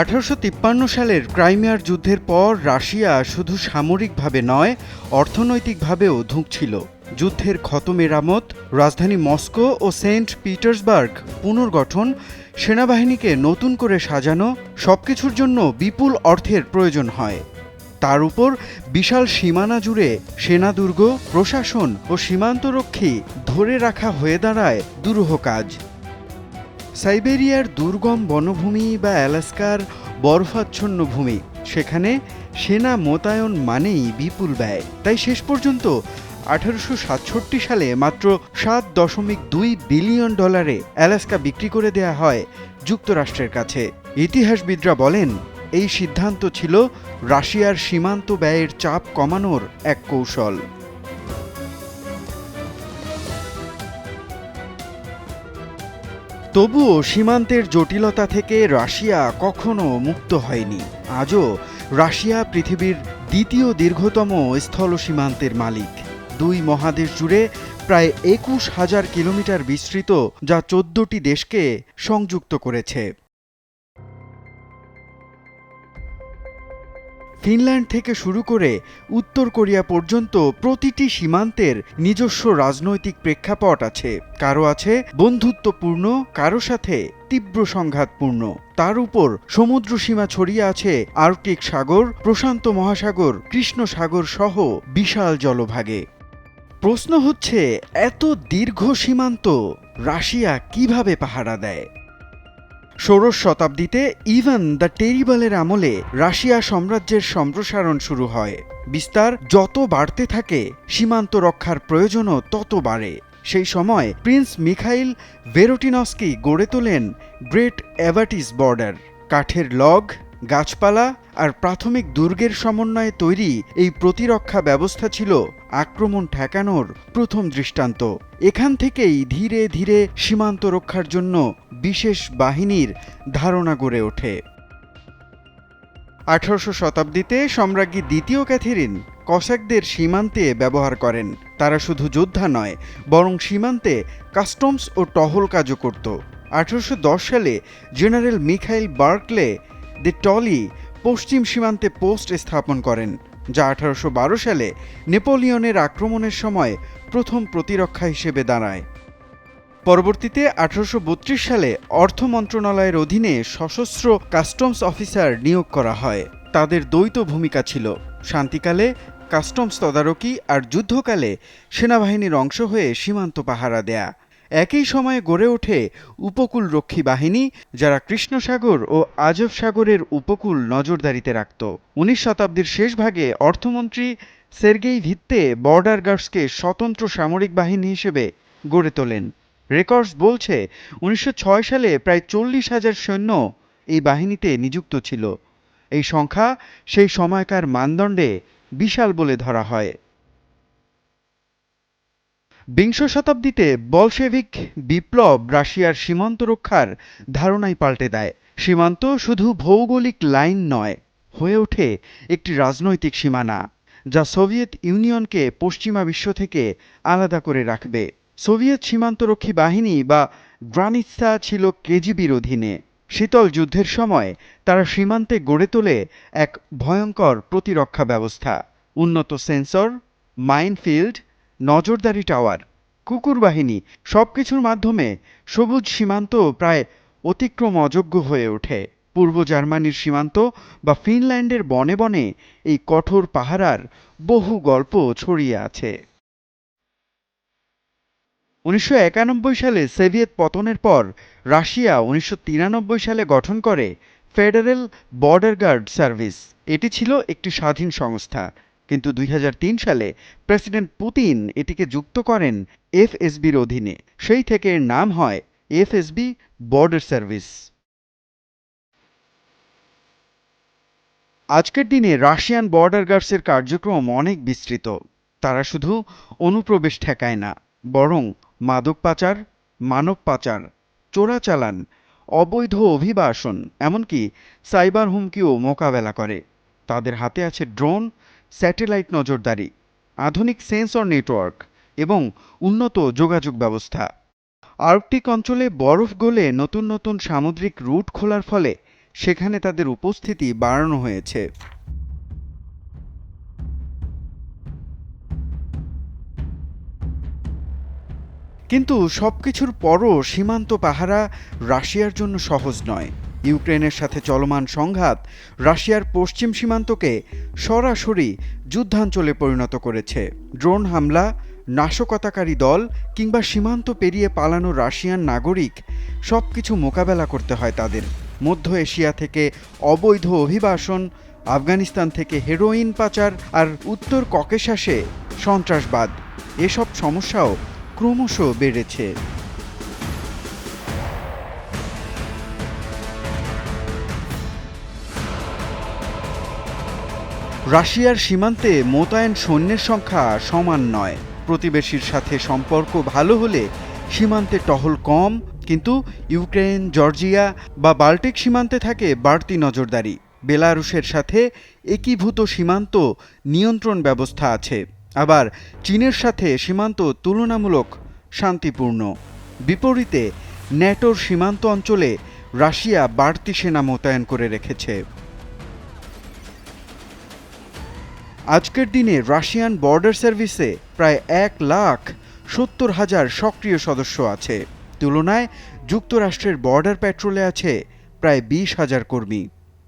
আঠারোশো তিপ্পান্ন সালের ক্রাইমিয়ার যুদ্ধের পর রাশিয়া শুধু সামরিকভাবে নয়, অর্থনৈতিকভাবেও ধুঁকছিল। যুদ্ধের ক্ষত মেরামত রাজধানী মস্কো ও সেন্ট পিটার্সবার্গ পুনর্গঠন, সেনাবাহিনীকে নতুন করে সাজানো, সবকিছুর জন্য বিপুল অর্থের প্রয়োজন হয়। তার উপর বিশাল সীমানা জুড়ে সেনাদুর্গ, প্রশাসন ও সীমান্তরক্ষী ধরে রাখা হয়ে দাঁড়ায় দুরূহ কাজ। সাইবেরিয়ার দুর্গম বনভূমি বা অ্যালাস্কার বরফাচ্ছন্ন ভূমি। সেখানে সেনা মোতায়েন মানেই বিপুল ব্যয়। তাই শেষ পর্যন্ত আঠারোশো সাতষট্টি সালে মাত্র সাত দশমিক দুই বিলিয়ন ডলারে অ্যালাস্কা বিক্রি করে দেয়া হয় যুক্তরাষ্ট্রের কাছে। ইতিহাসবিদরা বলেন, এই সিদ্ধান্ত ছিল রাশিয়ার সীমান্ত ব্যয়ের চাপ কমানোর এক কৌশল। তবুও সীমান্তের জটিলতা থেকে রাশিয়া কখনো মুক্ত হয়নি। আজও রাশিয়া পৃথিবীর দ্বিতীয় দীর্ঘতম স্থল সীমান্তের মালিক। দুই মহাদেশ জুড়ে প্রায় একুশ হাজার কিলোমিটার বিস্তৃত, যা চোদ্দটি দেশকে সংযুক্ত করেছে। ফিনল্যান্ড থেকে শুরু করে উত্তর কোরিয়া পর্যন্ত প্রতিটি সীমান্তের নিজস্ব রাজনৈতিক প্রেক্ষাপট আছে। কারও আছে বন্ধুত্বপূর্ণ, কারও সাথে তীব্র সংঘাতপূর্ণ। তার উপর সমুদ্র সীমা ছড়িয়ে আছে আর্কটিক সাগর, প্রশান্ত মহাসাগর, কৃষ্ণ সাগর সহ বিশাল জলভাগে। প্রশ্ন হচ্ছে, এত দীর্ঘ সীমান্ত রাশিয়া কীভাবে পাহারা দেয়? ষোড়শ শতাব্দীতে ইভান দ্য টেরিবলের আমলে রাশিয়া সাম্রাজ্যের সম্প্রসারণ শুরু হয়। বিস্তার যত বাড়তে থাকে, সীমান্ত রক্ষার প্রয়োজনও তত বাড়ে। সেই সময় প্রিন্স মিখাইল ভেরোটিনস্কি গড়ে তোলেন গ্রেট অ্যাভাটিস বর্ডার। কাঠের লগ, গাছপালা আর প্রাথমিক দুর্গের সমন্বয়ে তৈরি এই প্রতিরক্ষা ব্যবস্থা ছিল আক্রমণ ঠেকানোর প্রথম দৃষ্টান্ত। এখান থেকেই ধীরে ধীরে সীমান্ত রক্ষার জন্য বিশেষ বাহিনীর ধারণা গড়ে ওঠে। আঠারোশো শতাব্দীতে সম্রাজ্ঞী দ্বিতীয় ক্যাথেরিন কসাকদের সীমান্তে ব্যবহার করেন। তারা শুধু যোদ্ধা নয়, বরং সীমান্তে কাস্টমস ও টহল কাজও করত। আঠারোশো দশ সালে general Mikhail Barclay de Tolly পশ্চিম সীমান্তে পোস্ট স্থাপন করেন, যা আঠারোশো বারো সালে নেপোলিয়নের আক্রমণের সময় প্রথম প্রতিরক্ষা হিসেবে দাঁড়ায়। পরবর্তীতে আঠারোশো বত্রিশ সালে অর্থ মন্ত্রণালয়ের অধীনে সশস্ত্র কাস্টমস অফিসার নিয়োগ করা হয়। তাদের দ্বৈত ভূমিকা ছিল শান্তিকালে, কাস্টমস তদারকি আর যুদ্ধকালে সেনাবাহিনীর অংশ হয়ে সীমান্ত পাহারা দেয়া। একই সময়ে গড়ে ওঠে উপকূলরক্ষী বাহিনী, যারা কৃষ্ণসাগর ও আজব সাগরের উপকূল নজরদারিতে রাখত। উনিশ শতাব্দীর শেষ ভাগে অর্থমন্ত্রী সের্গেই ভিত্তে বর্ডার গার্ডসকে স্বতন্ত্র সামরিক বাহিনী হিসেবে গড়ে তোলেন। রেকর্ডস বলছে উনিশশো ছয় সালে প্রায় চল্লিশ হাজার সৈন্য এই বাহিনীতে নিযুক্ত ছিল। এই সংখ্যা সেই সময়কার মানদণ্ডে বিশাল বলে ধরা হয়। বিংশ শতাব্দীতে বলশেভিক বিপ্লব রাশিয়ার সীমান্ত রক্ষার ধারণাই পাল্টে দেয়। সীমান্ত শুধু ভৌগোলিক লাইন নয়, হয়ে ওঠে একটি রাজনৈতিক সীমানা, যা সোভিয়েত ইউনিয়নকে পশ্চিমা বিশ্ব থেকে আলাদা করে রাখবে। সোভিয়েত সীমান্তরক্ষী বাহিনী বা গ্রানিৎসা ছিল কেজিবির অধীনে শীতল যুদ্ধের সময় তারা সীমান্তে গড়ে তোলে এক ভয়ঙ্কর প্রতিরক্ষা ব্যবস্থা। উন্নত সেন্সর, মাইনফিল্ড, নজরদারি টাওয়ার, কুকুর বাহিনী সব কিছুর মাধ্যমে সবুজ সীমান্ত প্রায় অতিক্রম অযোগ্য হয়ে ওঠে। পূর্ব জার্মানির সীমান্ত বা ফিনল্যান্ডের বনে বনে এই কঠোর পাহারার বহু গল্প ছড়িয়ে আছে। উনিশশো একানব্বই সালে সোভিয়েত পতনের পর রাশিয়া উনিশশো তিরানব্বই সালে গঠন করে ফেডারেল বর্ডার গার্ড সার্ভিস। এটি ছিল একটি স্বাধীন সংস্থা। কিন্তু দুই হাজার তিন সালে প্রেসিডেন্ট পুতিন এটিকে যুক্ত করেন এফএসবির অধীনে। সেই থেকে এর নাম হয় এফএসবি বর্ডার সার্ভিস। আজকের দিনে রাশিয়ান বর্ডার গার্ডসের কার্যক্রম অনেক বিস্তৃত। তারা শুধু অনুপ্রবেশ ঠেকায় না, বরং মাদক পাচার, মানব পাচার চোরাচালান অবৈধ অভিবাসন, এমনকি সাইবার হুমকিও মোকাবেলা করে। তাদের হাতে আছে ড্রোন, স্যাটেলাইট নজরদারি, আধুনিক সেন্সর নেটওয়ার্ক এবং উন্নত যোগাযোগ ব্যবস্থা। আর্কটিক অঞ্চলে বরফ গলে নতুন নতুন সামুদ্রিক রুট খোলার ফলে সেখানে তাদের উপস্থিতি বাড়ানো হয়েছে। কিন্তু সবকিছুর পরও সীমান্ত পাহারা রাশিয়ার জন্য সহজ নয়। ইউক্রেনের সাথে চলমান সংঘাত রাশিয়ার পশ্চিম সীমান্তকে সরাসরি যুদ্ধাঞ্চলে পরিণত করেছে। ড্রোন হামলা, নাশকতাকারী দল কিংবা সীমান্ত পেরিয়ে পালানো রাশিয়ান নাগরিক সব কিছু মোকাবেলা করতে হয় তাদের। মধ্য এশিয়া থেকে অবৈধ অভিবাসন, আফগানিস্তান থেকে হেরোইন পাচার আর উত্তর ককেশাসে সন্ত্রাসবাদ। এসব সমস্যাও ক্রমশ বেড়েছে। রাশিয়ার সীমান্তে মোতায়েন সৈন্যের সংখ্যা সমান নয়। প্রতিবেশীর সাথে সম্পর্ক ভালো হলে সীমান্তে টহল কম, কিন্তু ইউক্রেন জর্জিয়া বা বাল্টিক সীমান্তে থাকে বাড়তি নজরদারি। বেলারুশের সাথে একীভূত সীমান্ত নিয়ন্ত্রণ ব্যবস্থা আছে। আবার চীনের সাথে সীমান্ত তুলনামূলক শান্তিপূর্ণ। বিপরীতে, ন্যাটোর সীমান্ত অঞ্চলে রাশিয়া বাড়তি সেনা মোতায়েন করে রেখেছে। আজকের দিনে রাশিয়ান বর্ডার সার্ভিসে প্রায় এক লাখ সত্তর হাজার সক্রিয় সদস্য আছে। তুলনায় যুক্তরাষ্ট্রের বর্ডার প্যাট্রোলে আছে প্রায় বিশ হাজার কর্মী।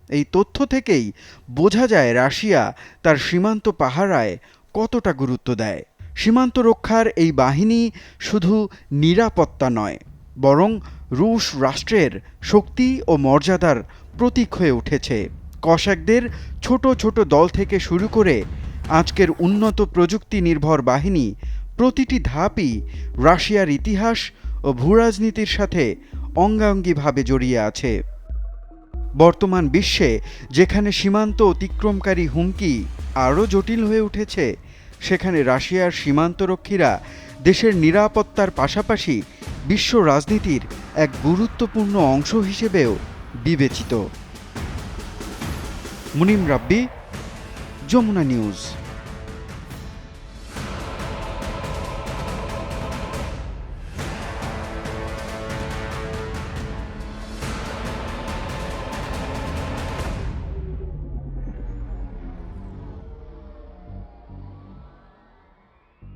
এই তথ্য থেকেই বোঝা যায় রাশিয়া তার সীমান্ত পাহারায় কতটা গুরুত্ব দেয়? সীমান্ত রক্ষার এই বাহিনী শুধু নিরাপত্তা নয়, বরং রুশ রাষ্ট্রের শক্তি ও মর্যাদার প্রতীক হয়ে উঠেছে। কসাকদের ছোট ছোট দল থেকে শুরু করে আজকের উন্নত প্রযুক্তি নির্ভর বাহিনী প্রতিটি ধাপই রাশিয়ার ইতিহাস ও ভূরাজনীতির সাথে অঙ্গাঙ্গিভাবে জড়িয়ে আছে। বর্তমান বিশ্বে যেখানে সীমান্ত অতিক্রমকারী হুমকি আরও জটিল হয়ে উঠেছে। সেখানে রাশিয়ার সীমান্তরক্ষীরা দেশের নিরাপত্তার পাশাপাশি বিশ্ব রাজনীতির এক গুরুত্বপূর্ণ অংশ হিসেবেও বিবেচিত। মুনিম রাব্বি, যমুনা নিউজ।